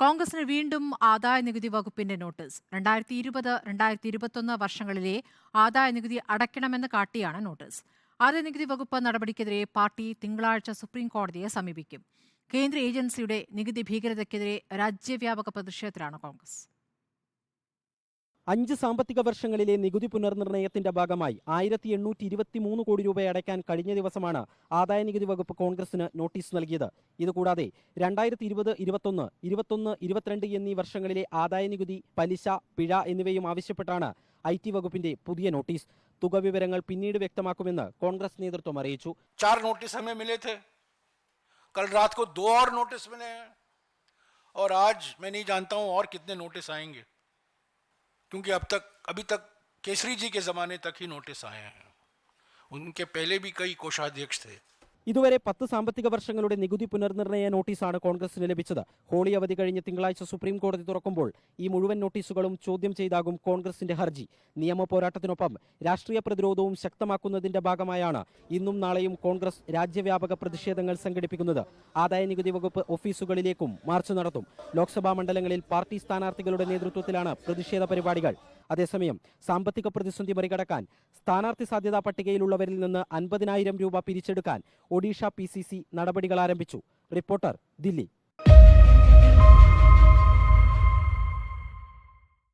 കോൺഗ്രസിന് വീണ്ടും ആദായ നികുതി വകുപ്പിന്റെ നോട്ടീസ്. രണ്ടായിരത്തി ഇരുപത് രണ്ടായിരത്തി ഇരുപത്തൊന്ന് വർഷങ്ങളിലെ ആദായ നികുതി അടയ്ക്കണമെന്ന് കാട്ടിയാണ് നോട്ടീസ്. ആദായ നികുതി വകുപ്പ് നടപടിക്കെതിരെ പാർട്ടി തിങ്കളാഴ്ച സുപ്രീം കോടതിയെ സമീപിക്കും. കേന്ദ്ര ഏജൻസിയുടെ നികുതി ഭീകരതയ്ക്കെതിരെ രാജ്യവ്യാപക പ്രതിഷേധത്തിലാണ് കോൺഗ്രസ്. അഞ്ച് സാമ്പത്തിക വർഷങ്ങളിലെ നികുതി പുനർനിർണയത്തിന്റെ ഭാഗമായി ആയിരത്തി എണ്ണൂറ്റി ഇരുപത്തിമൂന്ന് കോടി രൂപ അടയ്ക്കാൻ കഴിഞ്ഞ ദിവസമാണ് ആദായ നികുതി വകുപ്പ് കോൺഗ്രസിന് നോട്ടീസ് നൽകിയത് ഇതുകൂടാതെ രണ്ടായിരത്തി ഇരുപത് ഇരുപത്തൊന്ന് ഇരുപത്തൊന്ന് ഇരുപത്തിരണ്ട് എന്നീ വർഷങ്ങളിലെ ആദായ നികുതി പലിശ പിഴ എന്നിവയും ആവശ്യപ്പെട്ടാണ് ഐ ടി വകുപ്പിന്റെ പുതിയ നോട്ടീസ് തുക വിവരങ്ങൾ പിന്നീട് വ്യക്തമാക്കുമെന്ന് കോൺഗ്രസ് നേതൃത്വം അറിയിച്ചു चार नोटिस हमें मिले थे कल रात को दो और नोटिस मिले हैं और आज मैं नहीं जानता हूं और कितने नोटिस आएंगे क्योंकि अब तक, अभी तक केसरी जी के ज़माने तक ही नोटिस आए हैं। उनके पहले भी कई कोषाध्यक्ष थे। ഇതുവരെ പത്ത് സാമ്പത്തിക വർഷങ്ങളുടെ നികുതി പുനർനിർണയ നോട്ടീസാണ് കോൺഗ്രസിന് ലഭിച്ചത്. ഹോളി അവധി കഴിഞ്ഞ തിങ്കളാഴ്ച സുപ്രീം കോടതി തുറക്കുമ്പോൾ ഈ മുഴുവൻ നോട്ടീസുകളും ചോദ്യം ചെയ്താകും കോൺഗ്രസിന്റെ ഹർജി. നിയമ പോരാട്ടത്തിനൊപ്പം രാഷ്ട്രീയ പ്രതിരോധവും ശക്തമാക്കുന്നതിന്റെ ഭാഗമായാണ് ഇന്നും നാളെയും കോൺഗ്രസ് രാജ്യവ്യാപക പ്രതിഷേധങ്ങൾ സംഘടിപ്പിക്കുന്നത്. ആദായ നികുതി വകുപ്പ് ഓഫീസുകളിലേക്കും മാർച്ച് നടത്തും. ലോക്സഭാ മണ്ഡലങ്ങളിൽ പാർട്ടി സ്ഥാനാർത്ഥികളുടെ നേതൃത്വത്തിലാണ് പ്രതിഷേധ പരിപാടികൾ. അതേസമയം സാമ്പത്തിക പ്രതിസന്ധി മറികടക്കാൻ സ്ഥാനാർത്ഥി സാധ്യതാ പട്ടികയിലുള്ളവരിൽ നിന്ന് അൻപതിനായിരം രൂപ പിരിച്ചെടുക്കാൻ ഒഡീഷ പി നടപടികൾ ആരംഭിച്ചു. റിപ്പോർട്ടർ ദില്ലി.